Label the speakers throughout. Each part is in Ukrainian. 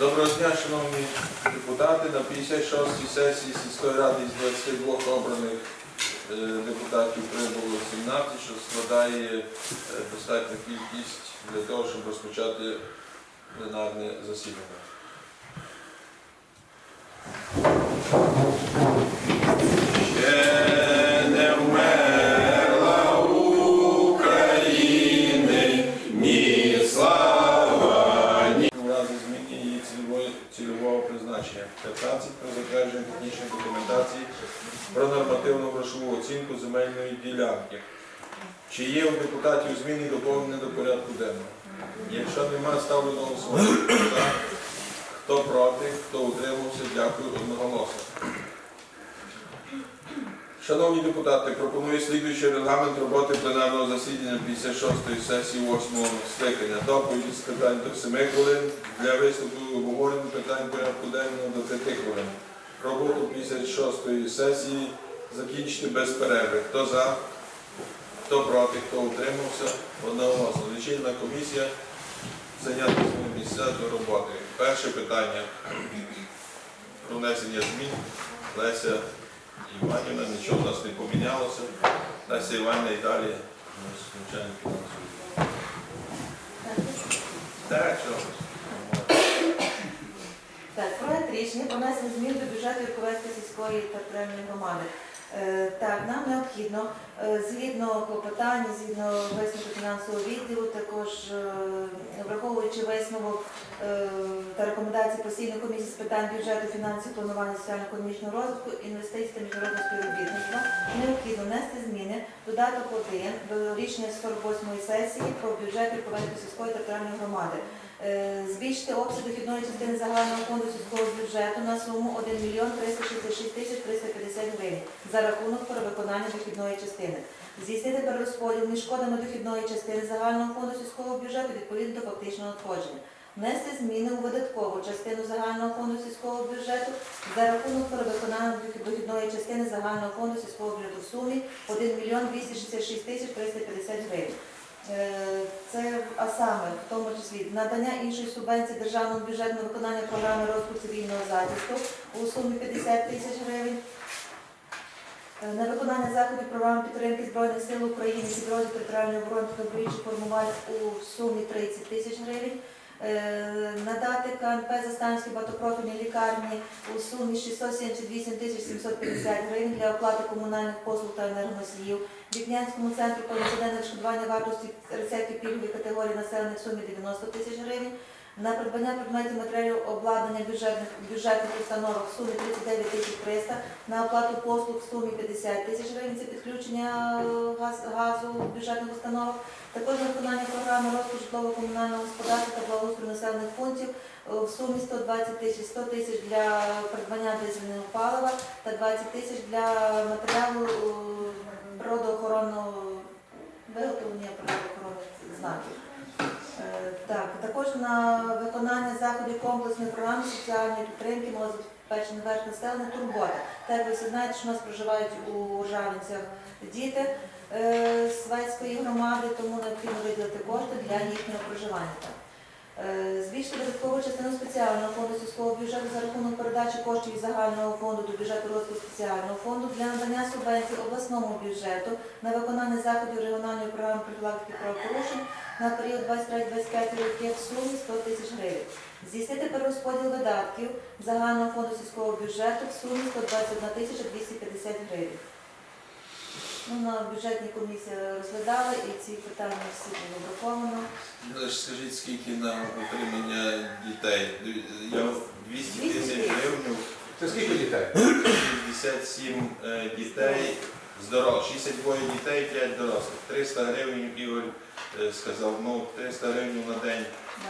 Speaker 1: Доброго дня, шановні депутати. На 56-й сесії сільської ради з 22 обраних е, депутатів прибуло 17, що складає е, достатню кількість для того, щоб розпочати пленарне засідання. Про затвердження технічної документації про нормативну грошову оцінку земельної ділянки. Чи є у депутатів зміни доповнення до порядку денного? Якщо немає, ставлю на голосування. Хто? Проти, хто утримався, дякую одноголосно. Шановні депутати, пропоную слідуючий регламент роботи пленарного засідання 56-ї сесії 8-го скликання. Доповіді з питань до 7 хвилин, для виступу обговорення питань порядку денного до 5 хвилин. Роботу 56-ї сесії закінчити без перерви. Хто за, хто проти, хто утримався, одноголосно. Лічильна комісія зайняти свої місця до роботи. Перше питання про внесення змін. Леся Іванівна, нічого в нас не помінялося. Леся Іванівна і далі звичайно фінансові. Так?
Speaker 2: Так, проект рішення про змін до бюджету Верховецької сільської територіальної громади. Е, Так, нам необхідно, е, згідно клопотання, згідно висновку фінансового відділу, також е, враховуючи висновок та рекомендації постійної комісії з питань бюджету, фінансів, планування соціально-економічного розвитку, інвестицій та міжнародного співробітництва, необхідно внести зміни додаток 1 до рішення 48-ї сесії про бюджет Верховецької сільської територіальної громади. Е, Збільшити обсяг дохідної частини загального фонду сільського бюджету на суму 1 мільйон 366 тисяч 350 гривень за рахунок перевиконання дохідної частини. Здійснити перерозподіл між шкодами дохідної частини загального фонду сільського бюджету відповідно до фактичного надходження. Внести зміни у видаткову частину загального фонду сільського бюджету за рахунок перевиконання дохідної частини загального фонду сільського бюджету в сумі 1 мільйон 266 тисяч 350 гривень. Е, Це а саме в тому числі надання іншої субвенції державного бюджету на виконання програми розвитку цивільного захисту у сумі 50 тисяч гривень. Е, На виконання заходів програми підтримки Збройних сил України підрозділ територіальної оборони та добровольчих формувань у сумі 30 тисяч гривень. Е, Надати КНП Застанській багатопрофільній лікарні у сумі 678 тисяч 750 гривень для оплати комунальних послуг та енергоносіїв. Вікнянському центру повноцінного відшкодування вартості рецептів пільгової категорії населення в сумі 90 тисяч гривень. На придбання предметів матеріалів обладнання бюджетних, бюджетних установок в сумі 39 тисяч 300, на оплату послуг в сумі 50 тисяч гривень, це підключення е, газ, газу бюджетних установок. Також на виконання програми розвитку житлово-комунального господарства та благоустрою населених пунктів е, в сумі 120 тисяч, 100 тисяч для придбання дизельного палива та 20 тисяч для матеріалу е, природоохоронного виготовлення природоохоронних знаків. Е, Так, також на виконання заходів комплексної програми соціальної підтримки малозабезпечених верст населення турбота. Так ви всі знаєте, що у нас проживають у Ржавинцях діти е, Свецької громади, тому необхідно виділити кошти для їхнього проживання. Е, Збільшити додаткову частину спеціального фонду сільського бюджету за рахунок передачі коштів загального фонду до бюджету розвитку спеціального фонду для надання субвенцій обласному бюджету на виконання заходів регіональної програми профілактики правопорушень на період 23-25 років в сумі 100 тисяч гривень. Здійснити перерозподіл видатків загального фонду сільського бюджету в сумі 121 тисяча 250 гривень. Ну, на бюджетній комісії розглядали і ці питання всі було враховано.
Speaker 1: Лише скажіть, скільки на утримання дітей? Я 200 тисяч гривень,
Speaker 3: Це скільки дітей?
Speaker 1: 67 е, дітей, здоров, 62 дітей, 5 дорослих. 300 гривень, Ігор е, сказав, ну 300 гривень на день.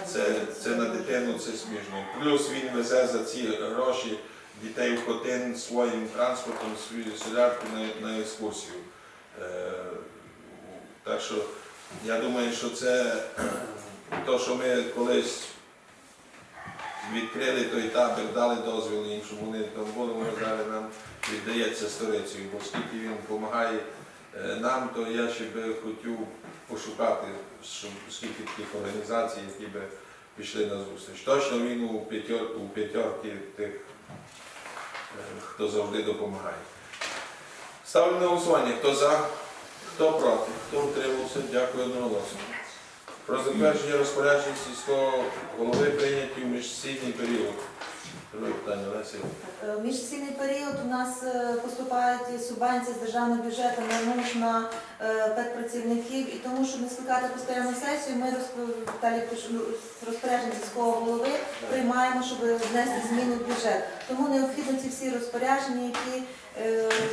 Speaker 1: Це, це на дитину це смішно. Плюс він везе за ці гроші дітей в Хотин своїм транспортом, свою солярку на, на екскурсію. Е, так що я думаю, що це то, що ми колись відкрили той табір, дали дозвіл їм, щоб вони там були, воно зараз нам віддається сторицею, бо скільки він допомагає е, нам, то я ще би хотів пошукати, скільки таких організацій, які би пішли на зустріч. Точно він у п'ятьор, п'ятьорки тих, хто завжди допомагає. Ставлю на голосування. Хто за, хто проти, хто утримався, дякую одноголосно. Про затвердження розпоряджень сільського голови прийняті в міжсесійний період. Друге питання.
Speaker 2: Е, період у нас е, поступають субвенції з державного бюджету на нуж на е, педпрацівників, і тому, щоб не скликати постійну сесію, ми розп- далі пишу- з сільського голови приймаємо, щоб внести зміни в бюджет. Тому необхідно ці всі розпорядження, які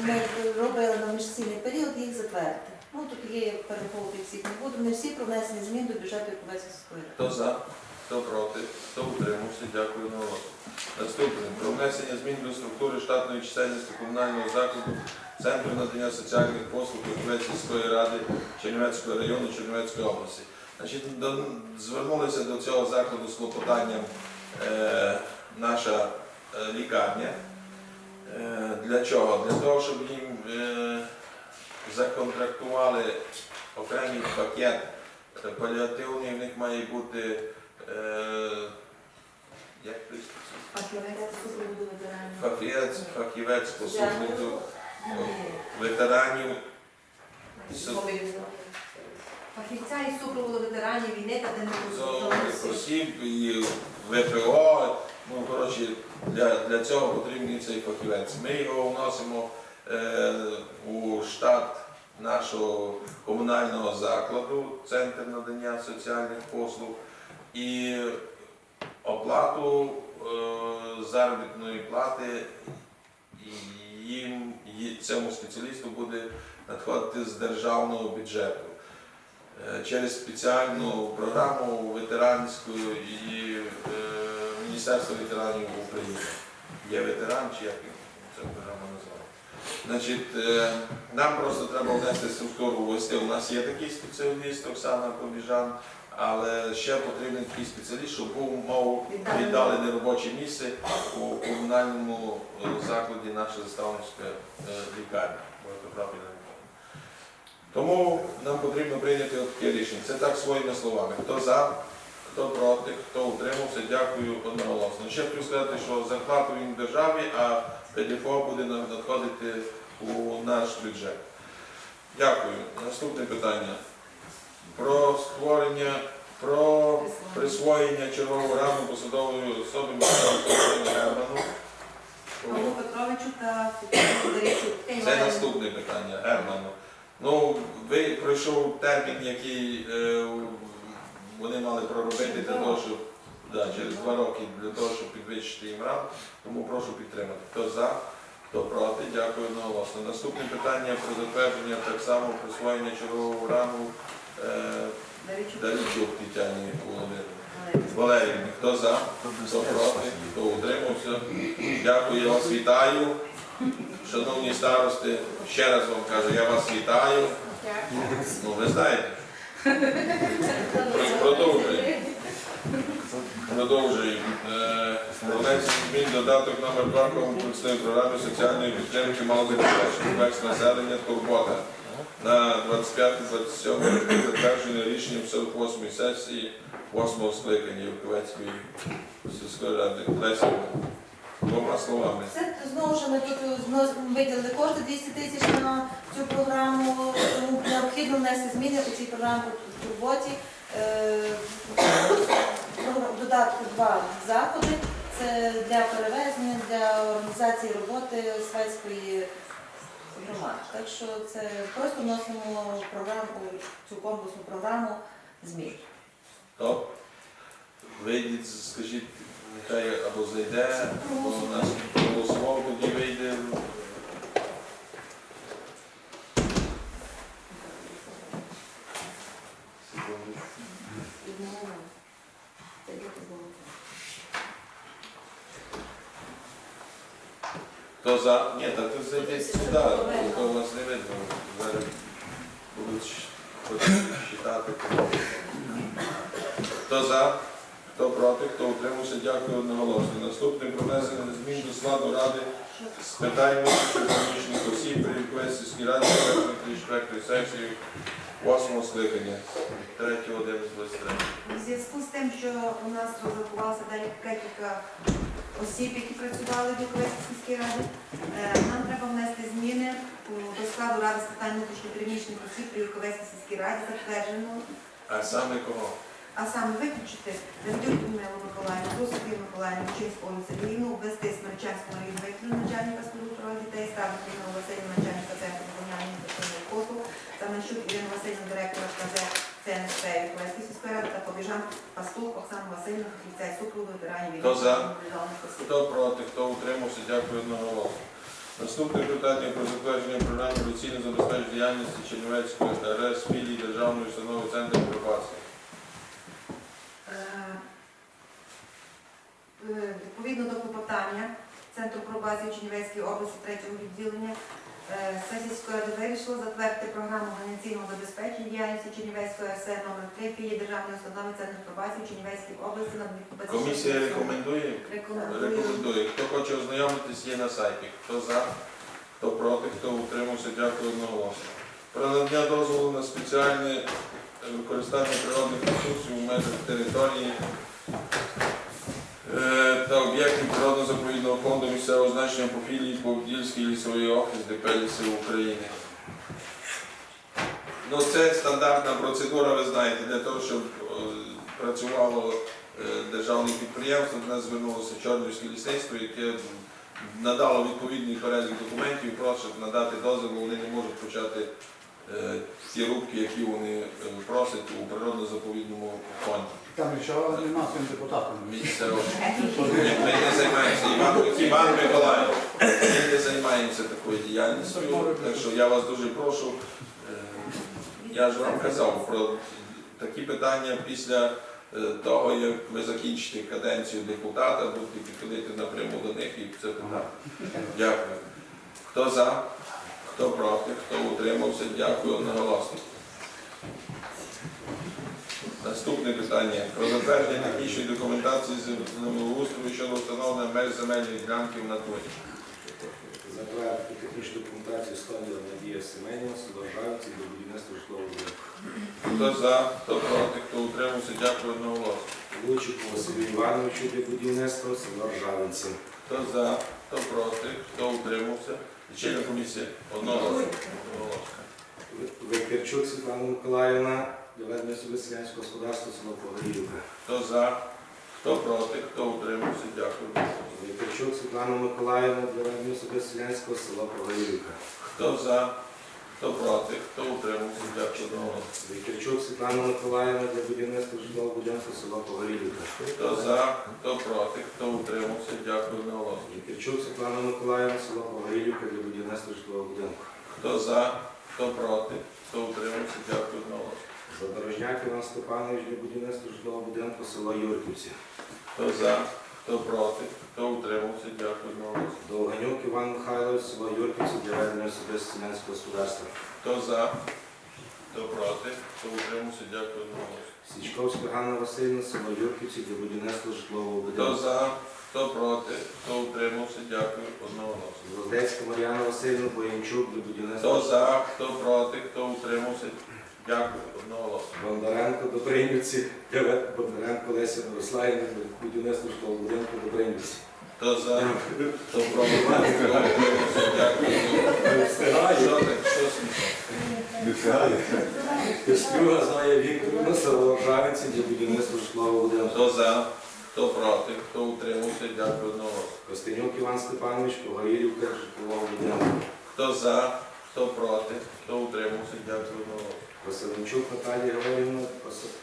Speaker 2: ми робили на міжсесійний період, їх затвердити. Ну тут є перераховувати всіх не буду. Не всі про внесення змін до бюджету Ковецької сільської.
Speaker 1: Хто за, хто проти, хто утримався, дякую на голосу. Наступне. Про внесення змін до структури штатної чисельності комунального закладу Центру надання соціальних послуг Ковецької ради Чернівецького району Чернівецької області. Значить, до- звернулися до цього закладу з клопотанням е, наша е, лікарня. Е, для чого? Для того, щоб їм е, законтрактували окремий пакет е, паліативний, в них має бути е, як фахівець, фахівець по супроводу ветеранів.
Speaker 3: Фахівця із супроводу ветеранів війни та демобілізованих
Speaker 1: осіб і ВПО. Ну, коротше, для, для цього потрібний цей фахівець. Ми його вносимо е, у штат нашого комунального закладу, Центр надання соціальних послуг, і оплату е, заробітної плати їм, цьому спеціалісту буде надходити з державного бюджету. Е, через спеціальну програму ветеранську і е, Міністерство ветеранів України. Є ветеран, чи як ця програма називається. Значить, е, нам просто треба внести структуру ввести. У нас є такий спеціаліст Оксана Побіжан, але ще потрібен такий спеціаліст, щоб був мав віддалене робоче місце у комунальному е, закладі наша заставницька е, лікарня. Тому нам потрібно прийняти таке рішення. Це так своїми словами. Хто за, хто проти, хто утримався, дякую одноголосно. Ще хочу сказати, що зарплату він в державі, а ПДФО буде надходити у наш бюджет. Дякую. Наступне питання. Про створення, про присвоєння чергового рану посадової особи Михайло Герману.
Speaker 3: Павлу Петровичу та Тетяні
Speaker 1: Це наступне питання, Герману. Ну, ви пройшов термін, який е, вони мали проробити для того, щоб да, через два роки для того, щоб підвищити їм ран. Тому прошу підтримати. Хто за, хто проти, дякую одноголосно. Наступне питання про затвердження так само присвоєння чергового
Speaker 3: Даричук.
Speaker 1: Дарічук Тетяні Володимирівні. Валерій, хто за, хто проти, хто утримався. Дякую, я вас вітаю. Шановні старости, ще раз вам кажу, я вас вітаю. Ну, ви знаєте. Продовжуємо. Продовжуємо. Е, внесення змін додаток номер 2 комплексної програми соціальної підтримки малозабезпечених верст населення Турбота на 25-27 роки затвердження рішенням 48-ї сесії 8-го скликання Юрковецької сільської ради. Леся, двома словами.
Speaker 2: Це знову ж ми тут виділили кошти 200 тисяч на цю програму. Тому необхідно внести зміни по цій програмі в турботі. Е, Додатку два заходи. Це для перевезення, для організації роботи Свецької громади. Так що це просто вносимо програму, цю конкурсну програму змін.
Speaker 1: То вийдіть, скажіть, нехай або зайде, або у нас голосував, Хто за? Ні, так то зайдіть сюди, то вас не видно. Зараз будуть читати. Хто за? Хто проти, хто утримався, дякую одноголосно. Наступне про внесення змін до складу ради з питань внутрішньоекономічних осіб при сільській раді 24 сесії 8 скликання 3 11
Speaker 3: У зв'язку з тим, що у нас розрахувалося декілька осіб, які працювали в Буковецькій сільській раді, е, нам треба внести зміни до складу ради з питань внутрішньопереміщених осіб при Буковецькій сільській раді, затверджено,
Speaker 1: А саме кого?
Speaker 3: а саме виключити Давидюк Людмилу Миколаївну, Софію Миколаївну, Чинську Олю Сергіївну, ввести Смерчанську Марію Дмитрівну, начальника служби про дітей, ставити Ірину Васильівну, начальника центру виконання інфекційних послуг, Саманчук Ірину Васильівну, директора КЗ ЦНСП Буковецької сільської ради та Побіжан Пастух Оксану Васильівну, фахівця із супроводу ветеранів війни.
Speaker 1: Хто за? проти, хто утримався, дякую одноголосно. Наступне питання про затвердження програми оцінки забезпечення діяльності Чернівецької РС філії Державної установи Центр пробації.
Speaker 3: Е, е, Відповідно до клопотання Центру пробації Чернівецької області третього відділення е, сесія сільської ради вирішила затвердити програму організаційного забезпечення діяльності Чернівецької РС номер 3 філії Державної установи Центру пробації в Чернівецькій області на
Speaker 1: Комісія рекомендує? Рекомендує. Хто хоче ознайомитись, є на сайті. Хто за, хто проти, хто утримався, дякую одноголосно. Про надання дозволу на спеціальне використання природних ресурсів у межах території та об'єктів природно-заповідного фонду місцевого значення по філії Повдільський лісовий офіс ДП «Ліси України. Ну, це стандартна процедура, ви знаєте, для того, щоб е, працювало е, державне підприємство, до нас звернулося Чорнівське лісництво, яке надало відповідний перелік документів, просить надати дозвіл, вони не можуть почати е, ті рубки, які вони е, просять у природно-заповідному фонді.
Speaker 4: Там нічого нема цим депутатом.
Speaker 1: Ми не займаємося Іван, Іван Миколаїв. Ми не займаємося такою діяльністю. Так що я вас дуже прошу. е, Я ж вам казав про такі питання після е, того, як ви закінчите каденцію депутата, будете підходити напряму до них і це питати. Дякую. Хто за, хто проти, хто утримався, дякую одноголосно. Наступне питання. Про затвердження технічної документації з землеустрою щодо встановлення меж земельної ділянки в натурі.
Speaker 5: Затвердити технічну документацію Стоніла Надія Семенівна, село Жавці до будівництва житлового будинку.
Speaker 1: Хто за, хто проти, хто утримався, дякую одноголосно.
Speaker 5: Лучику Василю Івановичу для будівництва село
Speaker 1: Хто за, хто проти, хто утримався. Лічильна комісія одного.
Speaker 5: Викирчук Світлана Миколаївна доведення ведення собі селянського господарства село Погорілівка.
Speaker 1: Хто за, хто проти, хто утримався, дякую.
Speaker 5: Викирчук Світлана Миколаївна доведення ведення собі селянського село Погорілівка.
Speaker 1: Хто за, хто проти, хто утримався, дякую одноголосно.
Speaker 5: Викирчук Світлана Миколаївна для будівництва житлового будинку село Погорілівка.
Speaker 1: Хто за, хто проти, хто утримався, дякую одноголосно.
Speaker 5: Викирчук Світлана Миколаївна, село Погорілівка для будівництва житлового будинку.
Speaker 1: Хто за, хто проти, хто утримався, дякую одноголосно.
Speaker 5: Задорожняк Іван Степанович для будівництва житлового будинку село Юрківці.
Speaker 1: Хто за, хто проти, хто утримався, дякую.
Speaker 5: Довганюк Іван Михайлович, село Юрківці для ведення особисто селянського господарства.
Speaker 1: Хто за, хто проти, хто утримався, дякую.
Speaker 5: Січковська Ганна Васильівна, село Юрківці для будівництва житлового
Speaker 1: Хто за, хто проти, хто утримався, дякую одноголосно.
Speaker 5: Гвоздецька Мар'яна Васильівна, Боянчук для будівництва.
Speaker 1: Хто за, хто проти, хто утримався, дякую. Одноголосно.
Speaker 5: Бондаренко Добринівці, Бондаренко Леся Мирославівна для будівництва житлового будинку Добринівці.
Speaker 1: Хто за, утримався, дякую. Що смішно?
Speaker 5: Костюга Зоя Вікторівна, село Ржавиці для будівництва житлового будинку.
Speaker 1: Хто за, хто проти, хто утримався, дякую. Одноголосно.
Speaker 5: Костенюк Іван Степанович, Погорілівка, житлового будинку.
Speaker 1: Хто за, хто проти, хто утримався, дякую. Одноголосно.
Speaker 5: Василенчук Наталія Григорівна,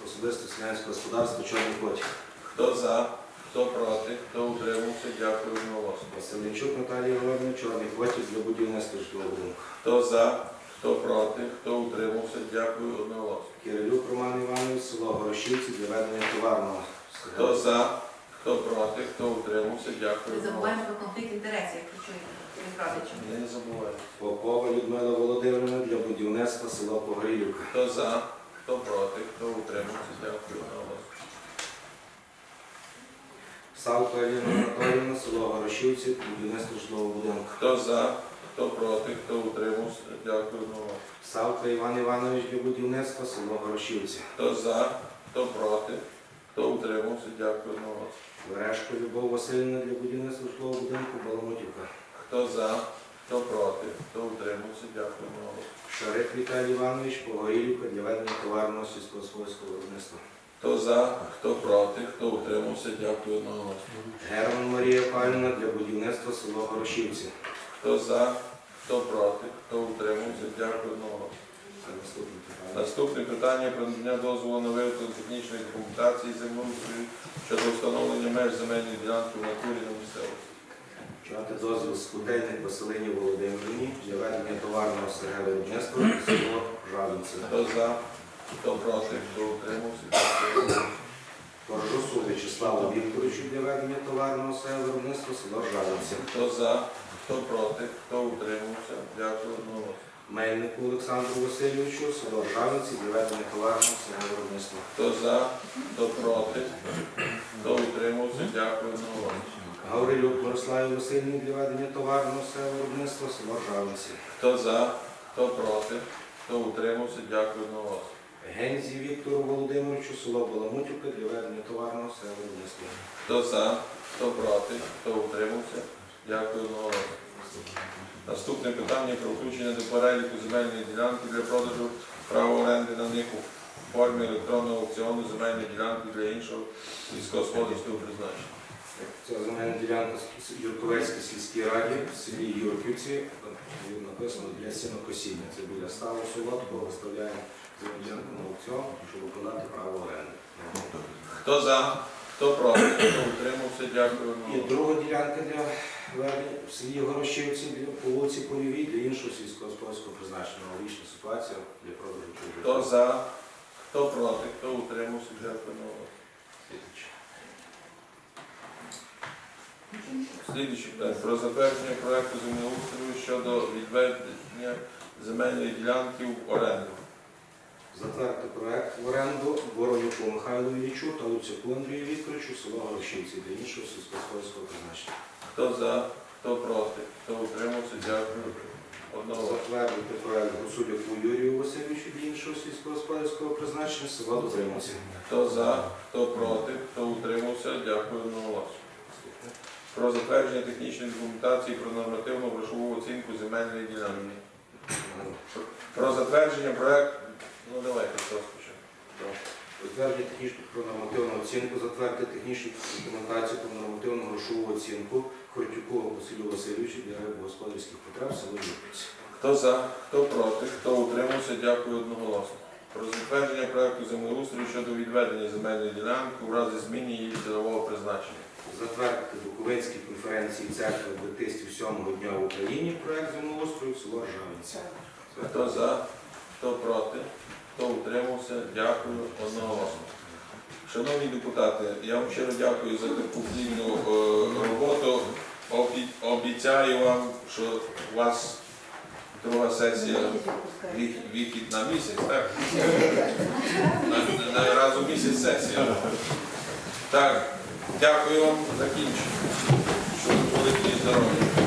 Speaker 5: особисто селянське господарство Чорний Котик.
Speaker 1: Хто за, хто проти, хто утримався, дякую одноголосно.
Speaker 5: Василенчук Наталія Григорівна, Чорний Котик для будівництва житлового будинку.
Speaker 1: Хто за, хто проти, хто утримався, дякую одноголосно.
Speaker 5: Кирилюк Роман Іванович, село Горошівці для ведення товарного.
Speaker 1: Хто за, хто проти, хто утримався, дякую
Speaker 3: Не забуваємо про конфлікт інтересів, якщо чуєте.
Speaker 1: Не забувайте.
Speaker 5: Попова Людмила Володимирівна для будівництва села Погорілівка.
Speaker 1: Хто за, хто проти, хто утримався, дякую одноголосно.
Speaker 5: Савка Аліна Анатоліївна, село Горошівці, будівництво житлового будинку.
Speaker 1: Хто за, хто проти, хто утримався? Дякую одноголосно.
Speaker 5: Савка Іван Іванович для будівництва, село Горошівці.
Speaker 1: Хто за, хто проти, хто утримався? Дякую одноголосно.
Speaker 5: Верешко Любов Васильівна для будівництва житлового будинку, Баламутівка.
Speaker 1: Хто за, хто проти, хто утримався? Дякую одноголосно.
Speaker 5: Шарик Віталій Іванович, Погорілівка для ведення товарного сільськогосподарського виробництва.
Speaker 1: Хто за, хто проти, хто утримався? Дякую одноголосно.
Speaker 5: Герман Марія Павлівна для будівництва село Горошівці.
Speaker 1: Хто за, хто проти, хто утримався? Дякую одноголосно.
Speaker 5: Це наступне.
Speaker 1: Наступне питання про надання дозволу на виготовлення технічної документації землеустрою щодо встановлення меж земельної ділянки в натурі на місцевості.
Speaker 5: Дати дозвіл Скутельник Василині Володимирівні для ведення товарного СГ виробництва село Жавінце.
Speaker 1: Хто за, хто проти, хто утримався?
Speaker 5: Торжусу В'ячеславу Вікторовичу для ведення товарного СГ виробництва село Жавінце.
Speaker 1: Хто за, хто проти, хто утримався? Дякую одноголосно.
Speaker 5: Мельнику Олександру Васильовичу, село Жавінці для ведення товарного виробництва.
Speaker 1: Хто за, хто проти, хто утримався? Дякую одноголосно.
Speaker 5: Гаврилюк Мирославі Васильівні для ведення товарного виробництва село Жавінці.
Speaker 1: Хто за, хто проти, хто утримався? Дякую одноголосно.
Speaker 5: Гензі Віктору Володимировичу, село Баламутівка для ведення товарного виробництва.
Speaker 1: Хто за, хто проти, хто утримався? Дякую одноголосно. Наступне питання про включення до переліку земельної ділянки для продажу права оренди на них у формі електронного аукціону земельної ділянки для іншого сільськогосподарського призначення.
Speaker 5: Це земельна ділянка Юрковецькій сільській раді в селі Юрківці. Написано для сінокосіння. Це біля ставу солодкого виставляємо земельну ділянку на аукціон, щоб продати право оренди.
Speaker 1: Хто за, хто проти, хто утримався? Дякую
Speaker 5: І
Speaker 1: одноголосно.
Speaker 5: друга ділянка для ведення в селі Горошівці для по вулиці Польовій для іншого сільськогосподарського призначення. Аналогічна ситуація для продажу чужих.
Speaker 1: Хто за, хто проти, хто утримався? Дякую одноголосно. Слідуюче питання. Про затвердження проекту землеустрою щодо відведення земельної ділянки в оренду.
Speaker 5: Затвердити проект в оренду Воронюку Михайлу Іллічу та Луцяку Андрію Вікторовичу, село Горошівці для іншого сільськогосподарського призначення.
Speaker 1: Хто за, хто проти, хто утримався? Дякую. Одного.
Speaker 5: Затвердити проект Гусудяку Юрію Васильовичу для іншого сільськогосподарського призначення, село Добримоці.
Speaker 1: Хто за, хто проти, хто утримався? Дякую одноголосно. Про затвердження технічної документації про нормативну грошову оцінку земельної ділянки. Про затвердження проекту. Ну давайте спочатку.
Speaker 5: Затвердити технічну про нормативну оцінку, затвердити технічну документацію про нормативну грошову оцінку Хортюку Василю Васильовичу для рибогосподарських потреб село Юрківці.
Speaker 1: Хто за, хто проти, хто утримався, дякую одноголосно. Про затвердження проекту землеустрою щодо відведення земельної ділянки у разі зміни її цільового призначення.
Speaker 5: Затвердити Буковинській конференції церкви адвентистів сьомого дня в Україні проект землеустрою село Ржавінця.
Speaker 1: Хто за, хто проти, хто утримався, дякую одноголосно. Шановні депутати, я вам щиро дякую за таку плідну е, роботу. Обі- Обіцяю вам, що у вас друга сесія вихід на місяць, так? На, на раз у місяць сесія. Так, дякую вам, закінчую. Щоб були здорові.